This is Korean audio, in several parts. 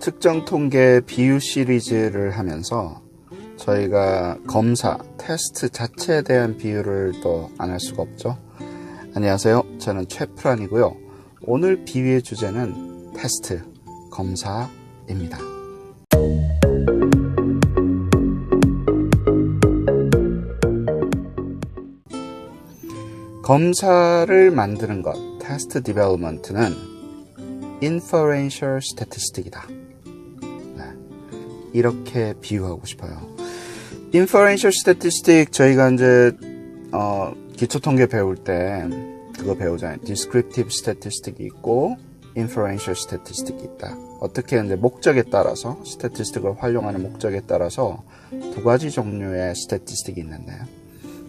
특정 통계 비유 시리즈를 하면서 저희가 검사, 테스트 자체에 대한 비유를 또 안 할 수가 없죠. 안녕하세요. 저는 최프란이고요. 오늘 비유의 주제는 테스트, 검사입니다. 검사를 만드는 것, 테스트 디벨롭먼트는 inferential statistic이다. 네, 이렇게 비유하고 싶어요. inferential statistic 저희가 이제 어, 기초 통계 배울 때 그거 배우잖아요. descriptive statistic이 있고 inferential statistic이 있다. 어떻게 이제 목적에 따라서 statistic을 활용하는 목적에 따라서 두 가지 종류의 statistic이 있는데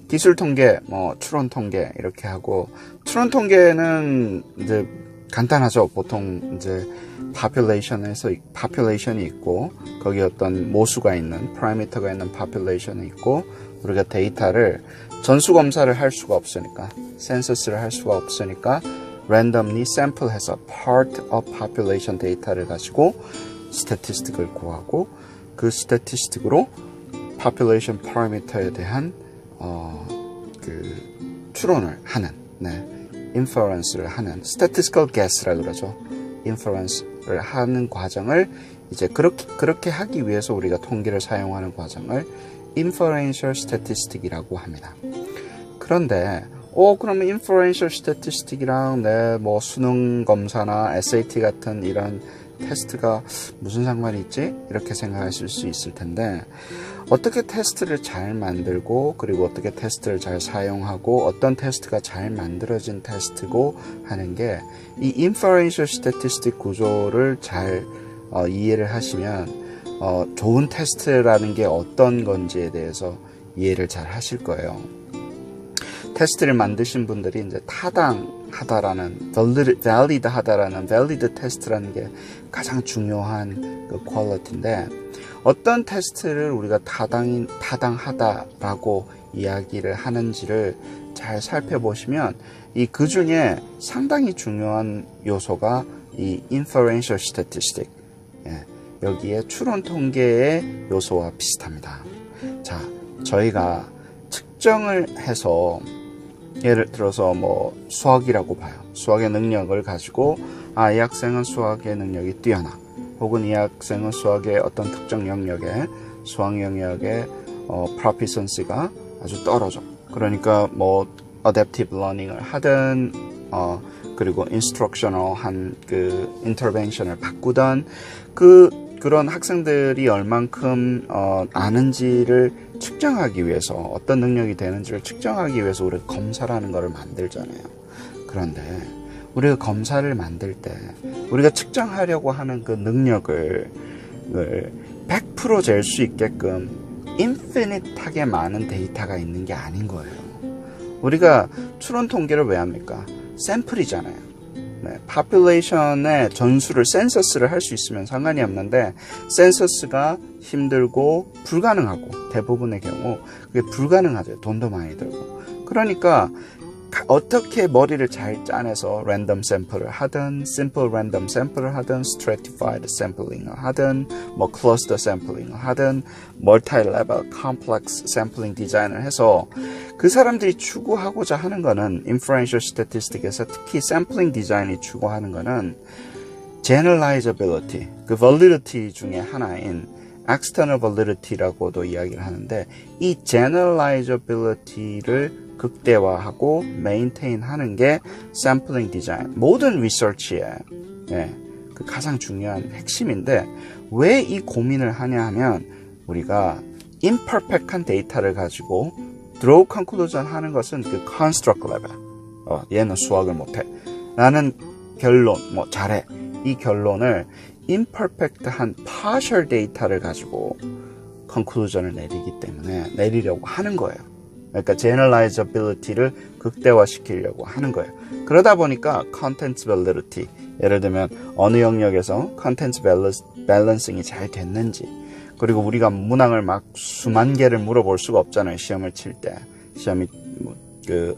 기술 통계, 뭐 추론 통계 이렇게 하고 추론 통계는 이제 간단하죠. 보통 이제 population에서 population이 있고 거기 어떤 모수가 있는 parameter가 있는 population이 있고 우리가 데이터를 전수 검사를 할 수가 없으니까 센서스를 할 수가 없으니까 randomly sample해서 part of population 데이터를 가지고 statistic을 구하고 그 statistic으로 population parameter에 대한 어, 그 추론을 하는 네, inference를 하는 statistical guess라 그러죠. inference를 하는 과정을 이제 그렇게 그렇게 하기 위해서 우리가 통계를 사용하는 과정을 inferential statistic이라고 합니다. 그런데 어 그러면 inferential statistic이랑 내 뭐 수능 검사나 SAT 같은 이런 테스트가 무슨 상관이 있지? 이렇게 생각하실 수 있을 텐데 어떻게 테스트를 잘 만들고 그리고 어떻게 테스트를 잘 사용하고 어떤 테스트가 잘 만들어진 테스트고 하는 게이 inferential statistic 구조를 잘 어, 이해를 하시면 어, 좋은 테스트라는 게 어떤 건지에 대해서 이해를 잘 하실 거예요. 테스트를 만드신 분들이 이제 타당하다라는 valid 하다라는 valid 테스트라는 게 가장 중요한 그 퀄리티인데 어떤 테스트를 우리가 타당인 타당하다라고 이야기를 하는지를 잘 살펴보시면 이 그 중에 상당히 중요한 요소가 이 inferential statistic 예, 여기에 추론 통계의 요소와 비슷합니다. 자, 저희가 측정을 해서 예를 들어서 뭐 수학이라고 봐요. 수학의 능력을 가지고 아, 이 학생은 수학의 능력이 뛰어나. 혹은 이 학생은 수학의 어떤 특정 영역에 수학 영역의 어, proficiency가 아주 떨어져. 그러니까 뭐 adaptive learning을 하든 어, 그리고 instructional 한그 intervention을 바꾸던 그 그런 학생들이 얼만큼 어, 아는지를 측정하기 위해서 어떤 능력이 되는지를 측정하기 위해서 우리가 검사라는 것을 만들잖아요. 그런데 우리가 검사를 만들 때 우리가 측정하려고 하는 그 능력을 100%잴 수 있게끔 인피니트하게 많은 데이터가 있는 게 아닌 거예요. 우리가 추론 통계를 왜 합니까? 샘플이잖아요. 네, 파퓰레이션의 전수를 센서스를 할 수 있으면 상관이 없는데 센서스가 힘들고 불가능하고 대부분의 경우 그게 불가능하죠. 돈도 많이 들고. 그러니까 어떻게 머리를 잘 짜내서 랜덤 샘플을 하든 심플 랜덤 샘플을 하든 stratified sampling을 하든 뭐 cluster sampling을 하든 multi-level complex sampling 디자인을 해서 그 사람들이 추구하고자 하는 거는 inferential statistic에서 특히 sampling 디자인이 추구하는 거는 generalizability 그 validity 중에 하나인 external validity라고도 이야기를 하는데 이 generalizability를 극대화하고 메인테인 하는 게 샘플링 디자인 모든 리서치의 예, 그 가장 중요한 핵심인데 왜 이 고민을 하냐 하면 우리가 imperfect한 데이터를 가지고 draw conclusion 하는 것은 그 construct level 어, 얘는 수학을 못해 나는 결론 뭐 잘해 이 결론을 imperfect한 partial 데이터를 가지고 conclusion을 내리기 때문에 내리려고 하는 거예요. 그러니까 generalizability를 극대화시키려고 하는 거예요. 그러다 보니까 content validity 예를 들면 어느 영역에서 content balancing이 잘 됐는지 그리고 우리가 문항을 막 수만 개를 물어볼 수가 없잖아요. 시험을 칠 때. 시험이 그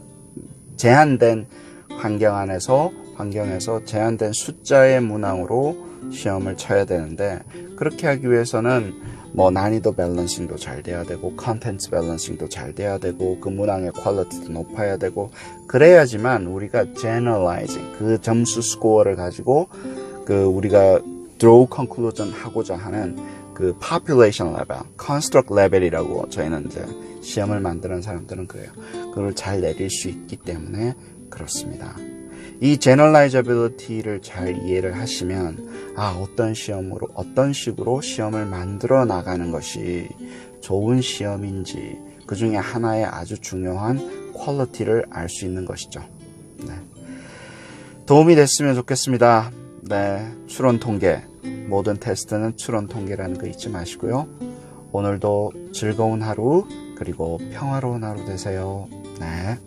제한된 환경 안에서 환경에서 제한된 숫자의 문항으로 시험을 쳐야 되는데 그렇게 하기 위해서는 뭐 난이도 밸런싱도 잘 돼야 되고 컨텐츠 밸런싱도 잘 돼야 되고 그 문항의 퀄리티도 높아야 되고 그래야지만 우리가 generalizing 그 점수 스코어를 가지고 그 우리가 draw conclusion 하고자 하는 그 population level, construct level이라고 저희는 이제 시험을 만드는 사람들은 그래요. 그걸 잘 내릴 수 있기 때문에 그렇습니다. 이 generalizability를 잘 이해를 하시면 아 어떤 시험으로 어떤 식으로 시험을 만들어 나가는 것이 좋은 시험인지 그 중에 하나의 아주 중요한 퀄리티를 알 수 있는 것이죠. 네. 도움이 됐으면 좋겠습니다. 네, 추론 통계 모든 테스트는 추론 통계라는 거 잊지 마시고요. 오늘도 즐거운 하루 그리고 평화로운 하루 되세요. 네.